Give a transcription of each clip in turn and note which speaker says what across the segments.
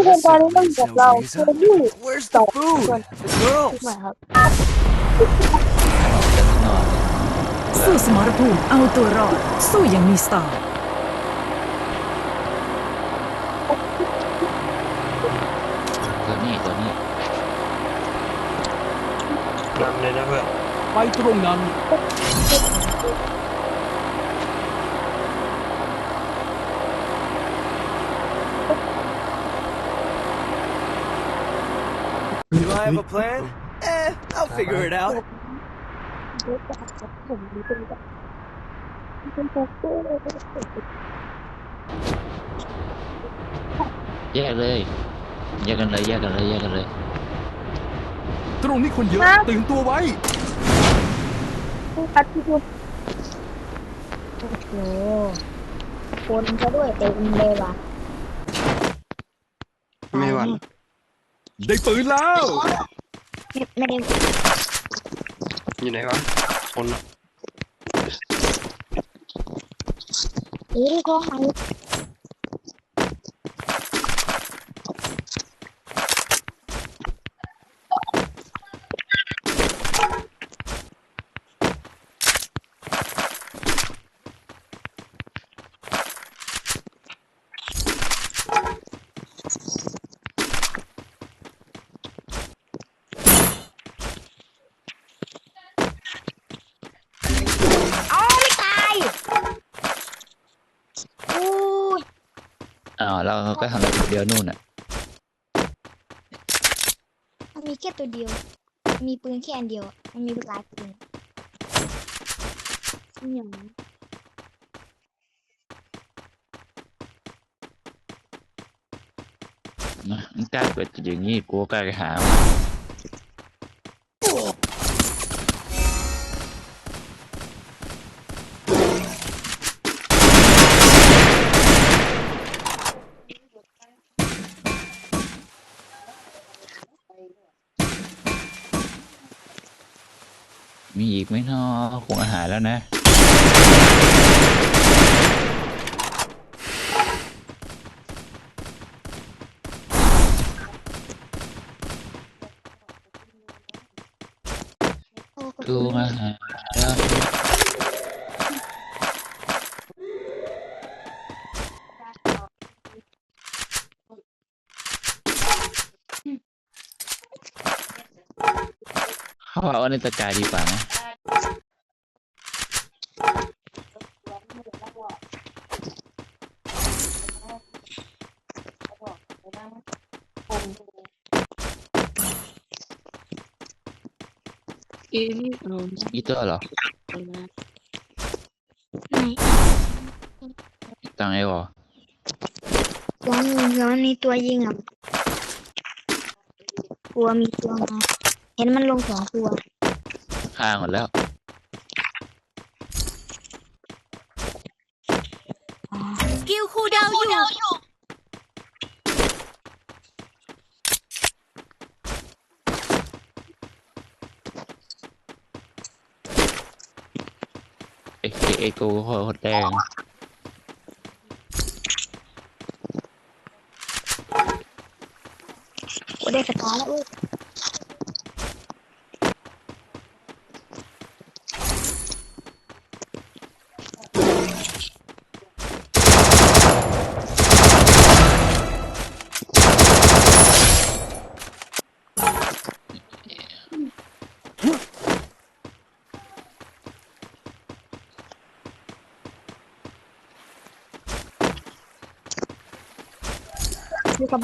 Speaker 1: ทุกคนตอนนี้ต้องอยู่กับเรา
Speaker 2: Lisa.
Speaker 1: เจนี่
Speaker 2: Where's
Speaker 1: สอ
Speaker 2: the
Speaker 1: งคน
Speaker 2: food? The girls.
Speaker 1: มาครับ
Speaker 3: ออกจากข้างนอก
Speaker 4: สู้สมรภูมิเอาตัวรอด สู้อย่างมีสไตล์
Speaker 3: ตัวนี้ตัวนี้
Speaker 5: นำเลยนะเพื่อน
Speaker 2: ไปตรงนั้น Do I have a plan? Eh, I'll figure it out.
Speaker 1: ผมรู้เป็นแบบเป็นโป๊กเกอร์
Speaker 3: แยกเลย แยกกันเลย แยกกันเลย แยกกันเลย
Speaker 2: ตรงนี้คนเยอะ ตื่นตัวไว้
Speaker 1: คัดที่ดูโอ้โหคนเขาด้วยเต็มเลยว่ะ
Speaker 5: ไม่หวั่น
Speaker 2: ได้ปืนแล้ว
Speaker 1: ไม่ไม่ได้
Speaker 5: อยู่ไหนวะคนอะ
Speaker 1: เอ้ยก็หาย เอาไม่ตายอู้ย
Speaker 3: อ้าวเราก็ทำอะไรเดียวนู่นอะ
Speaker 1: มันมีแค่ตัวเดียว มีปืนแค่อันเดียวอะมันมีหลายปืนอย่าง
Speaker 3: นะมันกล้าเกิดอย่างนี้กูก็กล้าไปหา อีกไหมเนาะคงอาหารแล้วนะ
Speaker 1: โอ้ก็
Speaker 3: กูอาหารแล้วเขาเอาในตะกายดีกว่านะ
Speaker 6: อ๊ะนี่เอา
Speaker 3: อีตัวเหรอ
Speaker 6: ไปนะ
Speaker 1: ไหน
Speaker 3: ตังไอ้วอ
Speaker 1: ตัวนึงแล้วนี่ตัวยิงอะกลัวมีตัวมาเห็นมันลงสองตัว
Speaker 3: ฆ่าหมดแล้ว
Speaker 6: สกิลคูลดาวน์อยู่
Speaker 3: เอ็กเอ็กกูโคตรแดง
Speaker 1: กูได้สตาแล้วเว้ย อยู่กั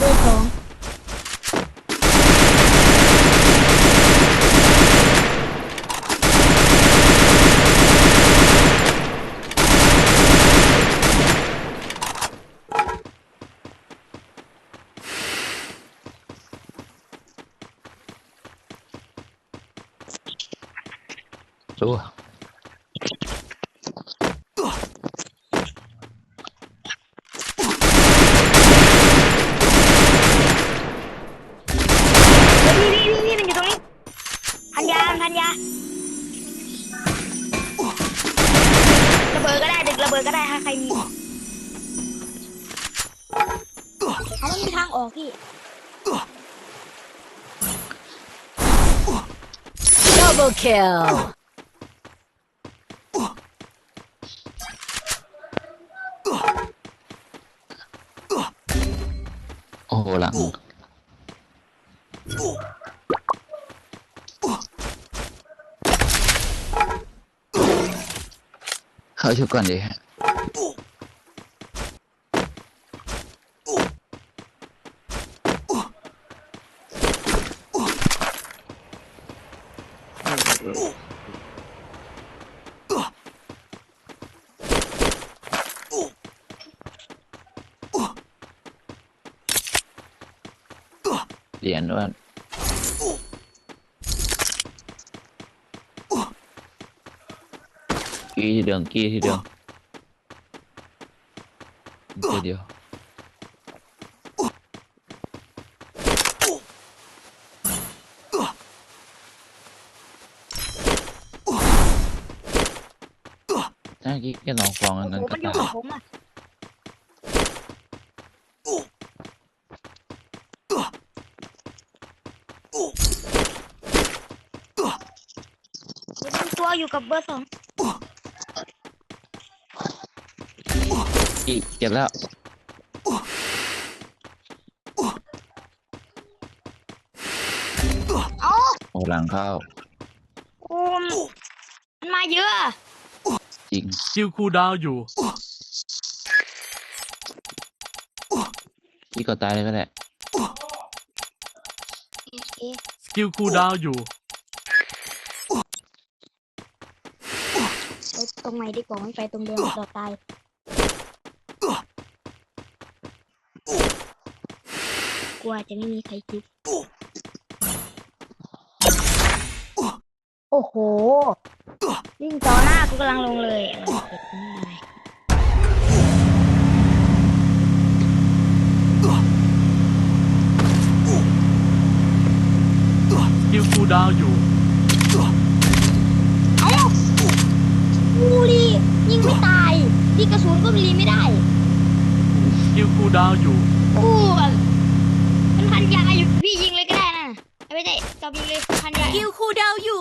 Speaker 4: Double kill
Speaker 3: โอ้โหหลัง เข้าชุดก่อนดิฮะเหรียญว่ากี้ที่เดิมกี้ที่เดิมตัวเดียวถ้า กี้แค่ลองฟองอันนั้น
Speaker 1: โอ้โห
Speaker 3: ก็
Speaker 1: มันอยู่
Speaker 3: ตา
Speaker 1: กับ
Speaker 3: ย
Speaker 1: ผมอะเดี๋ยวมันตัวอยู่กับเบอร์สอง
Speaker 3: กี้เจ็บแล้ว
Speaker 1: เอ้า
Speaker 3: โอ้หลังเข้า
Speaker 1: โอ้มมันมาเยอะอะ
Speaker 3: จ ริง
Speaker 7: สกิลคูลดาวน์อยู่
Speaker 3: กี้ก็ตายเลยก็ได้
Speaker 1: โอเค
Speaker 7: สกิลคูลดาวน์อยู่
Speaker 1: ไปตรงไหนดีกว่าไม่ไปตรงเดิมต่อตายกลัวจะไม่มีใครคิดโอ้โห วิ่งต่อหน้ากูกำลังลงเลยอะไรเกิดขึ้นอะไร
Speaker 7: สกิลคูลดาวน์อยู่
Speaker 1: เอ้ากูรียิงไม่ตายที่กระสุนก็รีไม่ได้
Speaker 7: สกิลคูลดาวน์อยู่
Speaker 1: กูอะมันพันยาอยู่พี่ยิงเลยก็ได้นะเอาไม่ได้จอบยิงเลยพันยา
Speaker 6: สกิลคูลดาวน์อยู่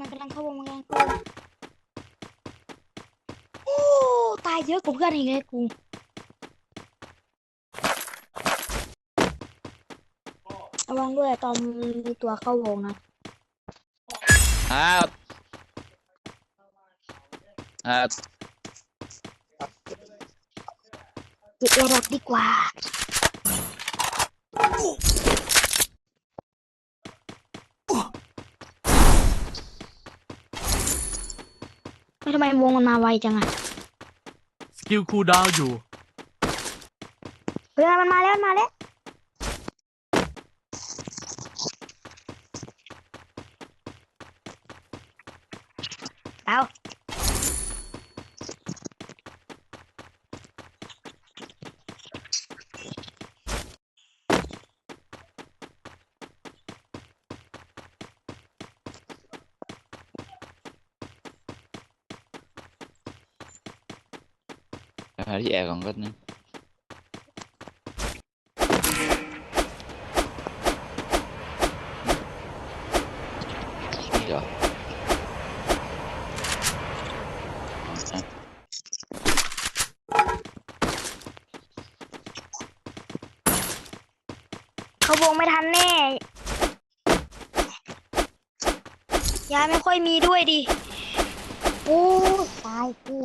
Speaker 1: มันกำลังเข้าวงมันกำลังเข้าวงโอ้ตายเยอะกว่าเพื่อนอีกเลยกูระวังด้วยตอนมีตัวเข้าวงนะ
Speaker 3: อ้าวอ้าว
Speaker 1: เก็บเอรับดีกว่า ทำไมวงมันมาไวจังอะ
Speaker 7: สกิลคูลดาวน์อยู่
Speaker 1: เฮ้ยมันมาแล้วมันมาแล้ว
Speaker 3: หาที่แอร์ก่อนก็นึงเดี๋ยวอะ
Speaker 1: เขาวงไม่ทันแน่ ยาไม่ค่อยมีด้วยดิ โอ้ตายกู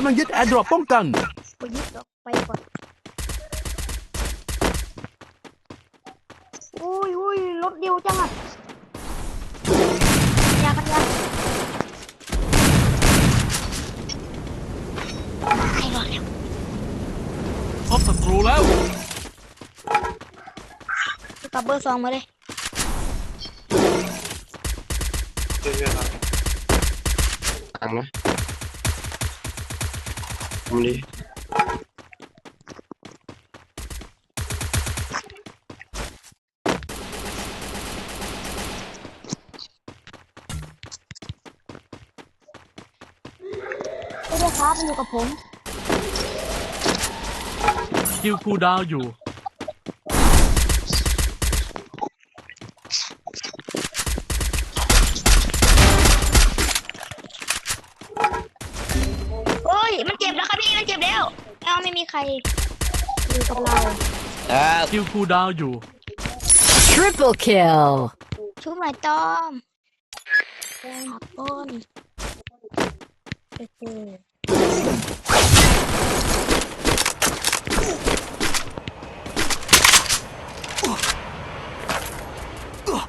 Speaker 7: กำลังยึดแอร์ดรอปป้องกัน
Speaker 1: ไปยึดดอกไปก่อนอุ้ยอุ้ยรถเดียวจังอะยากันยาให้รอดแล้ว
Speaker 7: พบศัตรูแล้ว
Speaker 1: กลับเบอร์สองมาเลย
Speaker 5: เรื่อยๆครับอังนะ ทำดี
Speaker 1: ไม่ได้ครับมันอยู่กับผม
Speaker 7: สกิลคูลดาวน์อยู่
Speaker 1: ใครอยู่กับเรา
Speaker 3: อ่า
Speaker 7: สกิลคูลดาวน์อยู่
Speaker 4: Triple kill
Speaker 1: ชุบหน่อยต้อมขับป้นโอเค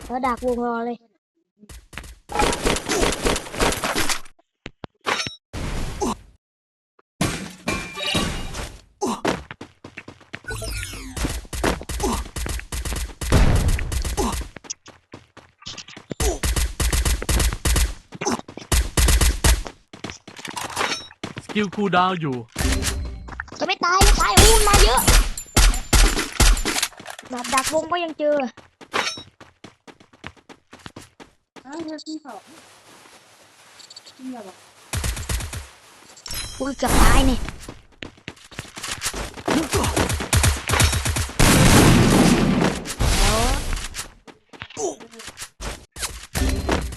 Speaker 1: แล้วดักวงรอเลย
Speaker 7: กิลคูดาวอยู่
Speaker 1: จะไม่ตายไม่ตายอู้มาเยอะดาบดักวงก็ยังเจออ้าพี่สองที่เหรออุ้ยเกือบตายนี่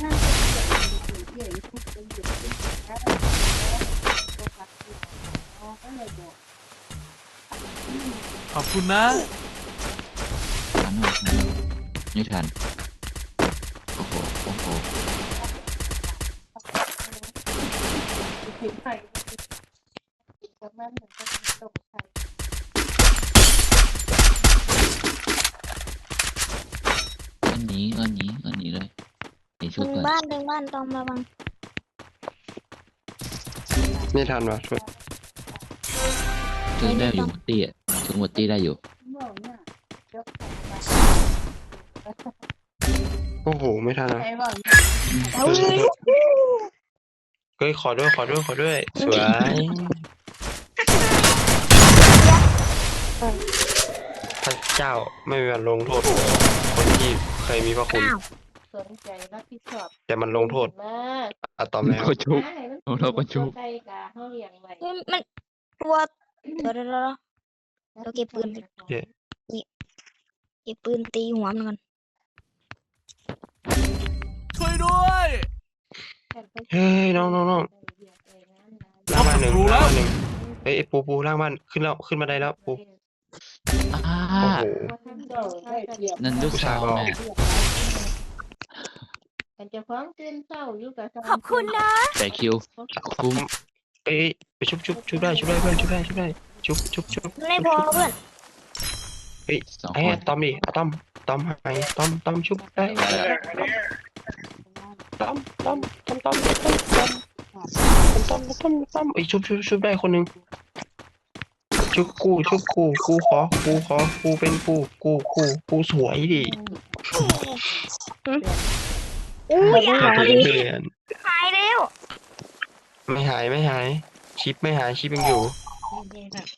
Speaker 1: นั่นเป็นเสียงเสียงเสียงเสียง
Speaker 7: ขอบคุณนะ
Speaker 3: ทันทันไม่ทัน โอ้โห โอ้โห อันนี้ อันนี้ อันนี้เลยไอชุ
Speaker 1: ดึ
Speaker 3: ด
Speaker 1: ง
Speaker 3: ก่อน
Speaker 1: บ้านดึงบ้านตอมระวัง
Speaker 5: ไม่ทันวะช่วย
Speaker 3: ชุดได้อยู่หมดตี้อะชุดหมดตี้ได้อยู่
Speaker 5: โอ้โห ไม่ทันอะ
Speaker 1: เอาเลย
Speaker 5: เฮ้ยขอด้วยขอด้วยขอด้วย สวยพระเจ้าไม่มีวันลงโทษ คนที่เคยมีพระคุณ
Speaker 8: สนใจรับผิดชอบ
Speaker 5: แต่มันลงโทษ
Speaker 8: มาก
Speaker 5: อะตอมแล้ว
Speaker 3: ก็ชุบ
Speaker 8: ได้มัน
Speaker 3: โอ้เราก็ชุบ
Speaker 8: ใครกะเฮาเลี้ยงไว้
Speaker 1: มันตัวเดี๋ยวเดี๋ยวเดี๋ยว เราเก็บปืน
Speaker 5: โอเค
Speaker 1: เก็บปืนตีหัวมันก่อน
Speaker 7: ช่วยด้วย
Speaker 5: เฮ้ยน้องน้องน้องล่างบ้านหนึ่งล่างบ้านหนึ่งเฮ้ยไอ้ปูปูล่างบ้านขึ้นแล้วขึ้นมาได้แล้วปู
Speaker 3: อ่า
Speaker 5: โอ้โห
Speaker 3: นั่นลูกสาว
Speaker 5: ผู้ชาย
Speaker 3: แม่
Speaker 8: กันจะฟ้องตื่นเศร้าอยู่กับ
Speaker 6: ขอบคุณนะ
Speaker 3: แต่คิว คุ้ม
Speaker 5: เอ้ยไปชุบชุบชุบได้ชุบได้เพื่อนชุบได้ชุบได้ ชุบชุบชุบ
Speaker 1: มันไม่พอเพื่อน
Speaker 3: สอง
Speaker 5: ไอ้
Speaker 3: คน
Speaker 5: อะตอมดิอะตอมตอมหายตอมตอมชุบได้
Speaker 3: ได้แล้ว
Speaker 5: ตอมตอมตอมตอมตอมตอมตอมตอมตอมไอ้ยชุบชุบชุบได้คนหนึ่งชุบกูชุบกูกูขอกูขอกูเป็นกูกูกูกูสวยดิ
Speaker 1: อู้ย
Speaker 5: เพื่
Speaker 1: หา
Speaker 5: อน
Speaker 1: ย
Speaker 5: เพื่อน
Speaker 1: หายแล้ว
Speaker 5: ไม่หายไม่หาย ชิปไม่หายชิปยังอยู่ 你接